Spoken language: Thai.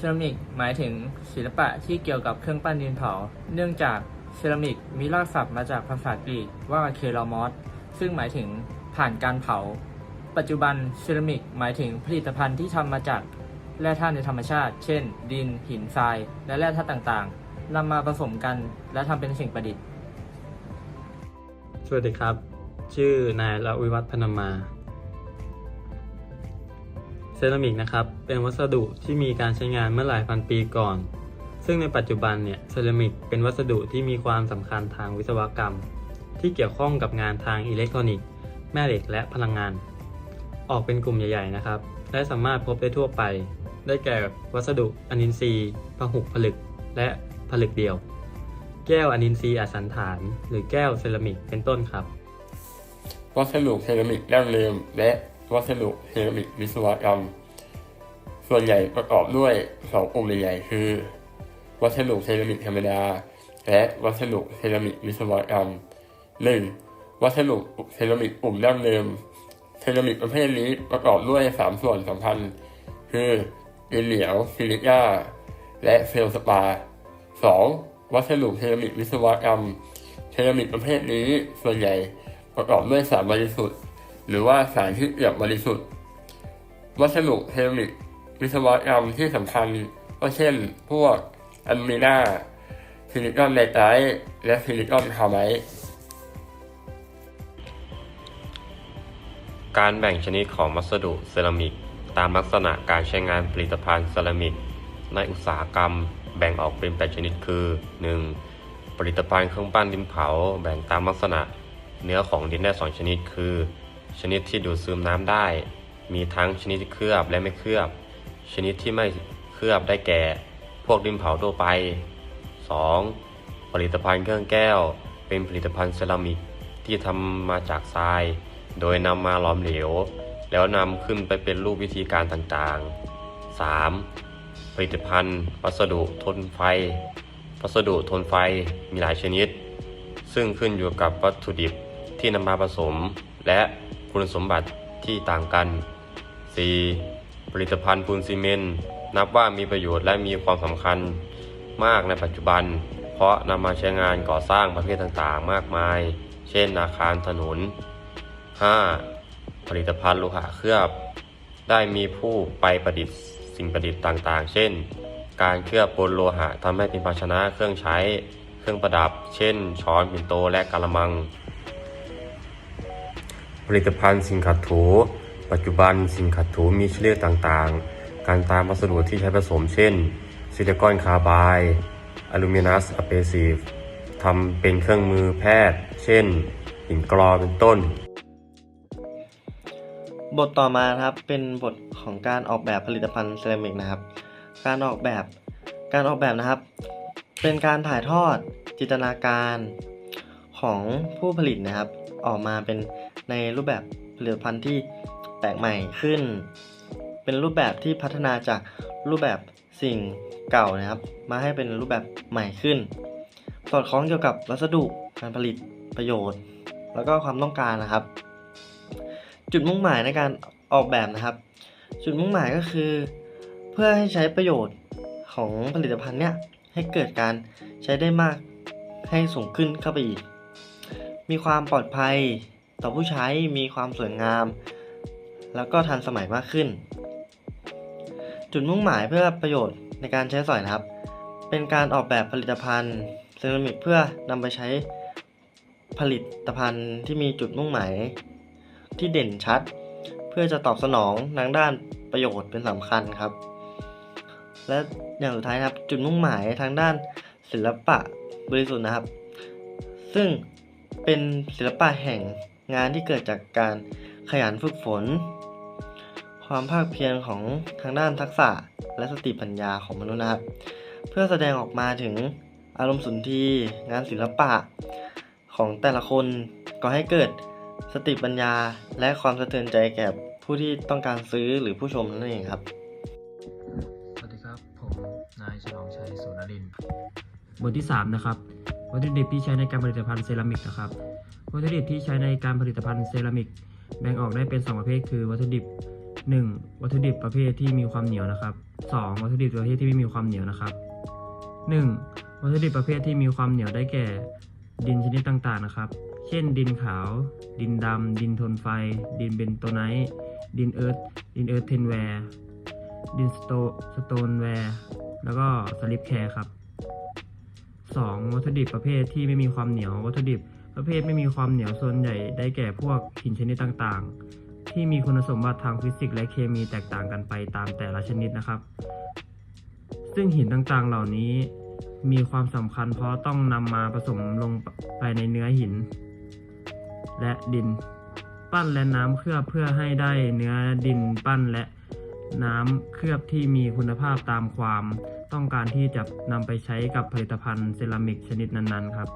เซรามิกหมายถึงศิลปะที่เกี่ยวกับเครื่องปั้นดินเผา เนื่องจากเซรามิกมีรากศัพท์มาจากภาษากรีกว่าเคลามอสซึ่งหมายถึงผ่านการเผา ปัจจุบันเซรามิกหมายถึงผลิตภัณฑ์ที่ทำมาจากแร่ธาตุในธรรมชาติ เช่น ดิน หินทราย และแร่ธาตุต่างๆนำมาผสมกันและทำเป็นสิ่งประดิษฐ์ สวัสดีครับ ชื่อนายละวิวัฒน์พนมมา ซรามิกนะครับเป็นวัสดุที่มีการใช้งานเมื่อหลายพันปีก่อน ซึ่งในปัจจุบันเนี่ยเซรามิกเป็นวัสดุที่มีความสำคัญทางวิศวกรรม ที่เกี่ยวข้องกับงานทางอิเล็กทรอนิกส์ แม่เหล็กและพลังงาน ออกเป็นกลุ่มใหญ่ ๆ นะครับ และสามารถพบได้ทั่วไป ได้แก่วัสดุอนินทรีย์พหุผลึก และผลึกเดียว แก้วอนินทรีย์อสันฐาน หรือแก้วเซรามิกเป็นต้นครับวัสดุเซรามิกดั้งเดิมและ วัสดุเซรามิกวิศวกรรม ส่วนใหญ่ประกอบด้วยสองกลุ่มใหญ่ๆคือ วัสดุเซรามิกธรรมดา และวัสดุเซรามิกวิศวกรรมหนึ่งวัสดุเซรามิกกลุ่มดั้งเดิม เซรามิกประเภทนี้ประกอบด้วยสามส่วนสำคัญ คือดินเหนียวซิลิก้า และเฟลสปาสองวัสดุเซรามิกวิศวกรรม เซรามิกประเภทนี้ส่วนใหญ่ประกอบด้วยสารบริสุทธิ์ หรือว่าสารที่เกือบบริสุทธิ์ วัสดุเซรามิกวิศวกรรมที่สำคัญก็เช่นพวกอลูมินียมซิลิคอนไนไตรและซิลิคอนคาร์ไบด์การแบ่งชนิดของวัสดุเซรามิก ตามลักษณะการใช้งานผลิตภัณฑ์เซรามิก ในอุตสาหกรรม แบ่งออกเป็น 8 ชนิดคือ 1. ผลิตภัณฑ์เครื่องปั้นดินเผา แบ่งตามลักษณะเนื้อของดินได้ 2 ชนิดคือ ชนิดที่ดูดซึมน้ำได้ มีทั้งชนิดที่เคลือบและไม่เคลือบ ชนิดที่ไม่เคลือบได้แก่ พวกดินเผาทั่วไป 2. ผลิตภัณฑ์เครื่องแก้ว เป็นผลิตภัณฑ์เซรามิกที่ทำมาจากทราย โดยนำมาหลอมเหลว แล้วนำขึ้นไปเป็นรูปวิธีการต่างๆ 3. ผลิตภัณฑ์วัสดุทนไฟวัสดุทนไฟมีหลายชนิด ซึ่งขึ้นอยู่กับวัตถุดิบที่นำมาผสมและ คุณสมบัติที่ต่างกัน 4. ผลิตภัณฑ์ปูนซีเมนต์นับว่ามีประโยชน์และมีความสำคัญมากในปัจจุบัน เพราะนำมาใช้งานก่อสร้างประเภทต่างๆ มากมาย เช่น อาคารถนน 5. ผลิตภัณฑ์โลหะเคลือบ ได้มีผู้ไปประดิษฐ์สิ่งประดิษฐ์ต่างๆ เช่น การเคลือบปนโลหะทำให้เป็นภาชนะเครื่องใช้ เครื่องประดับ เช่น ช้อนปิ่นโตและกะละมัง ลิตภัณฑ์สิ่งขัดถู ปัจจุบันสิ่งขัดถูมีชื่อเรียกต่างๆ การตามวัสดุที่ใช้ผสมเช่น ซิลิคอนคาร์บายอลูมิเนัสอะเปซีฟทำเป็นเครื่องมือแพทย์ เช่นหินกรอเป็นต้น บทต่อมาครับเป็นบทของการออกแบบผลิตภัณฑ์เซรามิกนะครับ การออกแบบการออกแบบนะครับ เป็นการถ่ายทอดจินตนาการของผู้ผลิตนะครับ ออกมาเป็น ในรูปแบบผลิตภัณฑ์ที่แปลกใหม่ขึ้น เป็นรูปแบบที่พัฒนาจากรูปแบบสิ่งเก่านะครับ มาให้เป็นรูปแบบใหม่ขึ้น สอดคล้องเกี่ยวกับวัสดุการผลิตประโยชน์ แล้วก็ความต้องการนะครับ จุดมุ่งหมายในการออกแบบนะครับ จุดมุ่งหมายก็คือ เพื่อให้ใช้ประโยชน์ของผลิตภัณฑ์เนี่ยให้เกิดการใช้ได้มากให้สูงขึ้นเข้าไปอีก มีความปลอดภัย ต่อผู้ใช้มีความสวยงาม แล้วก็ทันสมัยมากขึ้น จุดมุ่งหมายเพื่อประโยชน์ในการใช้สอยนะครับ เป็นการออกแบบผลิตภัณฑ์เซรามิกเพื่อนำไปใช้ผลิตภัณฑ์ที่มีจุดมุ่งหมายที่เด่นชัด เพื่อจะตอบสนองทางด้านประโยชน์เป็นสำคัญครับ และอย่างสุดท้ายนะครับจุดมุ่งหมายทางด้านศิลปะบริสุทธิ์นะครับ ซึ่งเป็นศิลปะแห่ง งานที่เกิดจากการขยันฝึกฝน ความภาคเพียรของทางด้านทักษะและสติปัญญาของมนุษย์นะครับ เพื่อแสดงออกมาถึงอารมณ์สุนทรีงานศิลปะของแต่ละคนก็ให้เกิดสติปัญญาและความสะเทือนใจแก่ผู้ที่ต้องการซื้อหรือผู้ชมนั่นเองครับ สวัสดีครับ ผมนายฉลองชัยสุนรินบทที่ 3 นะครับวัตถุดิบที่ใช้ในการผลิตภัณฑ์เซรามิกนะครับ วัตถุดิบที่ใช้ในการผลิตภัณฑ์เซรามิก แบ่งออกได้เป็น 2 ประเภท คือวัตถุดิบ 1. วัตถุดิบประเภทที่มีความเหนียวนะครับ 2. วัตถุดิบประเภทที่ไม่มีความเหนียวนะครับ 1. วัตถุดิบประเภทที่มีความเหนียวได้แก่ ดินชนิดต่างๆนะครับ เช่น ดินขาว ดินดำ ดินทนไฟ ดินเบนโตไนท์ดินเอิร์ธดินเอิร์ธเทนแวร์ดินสโตสโตนแวร์แล้วก็สลิปแคร์ครับ 2. วัตถุดิบประเภทที่ไม่มีความเหนียววัตถุดิบ ประเภทไม่มีความเหนียวส่วนใหญ่ได้แก่พวกหินชนิดต่างๆ ที่มีคุณสมบัติทางฟิสิกส์และเคมีแตกต่างกันไปตามแต่ละชนิดนะครับ ซึ่งหินต่างๆเหล่านี้มีความสำคัญเพราะต้องนำมาผสมลงไปในเนื้อหิน และดินปั้นและน้ำเคลือบเพื่อให้ได้เนื้อดินปั้นและน้ำเคลือบที่มีคุณภาพตามความ ต้องการที่จะนำไปใช้กับผลิตภัณฑ์เซรามิกชนิดนั้นๆครับ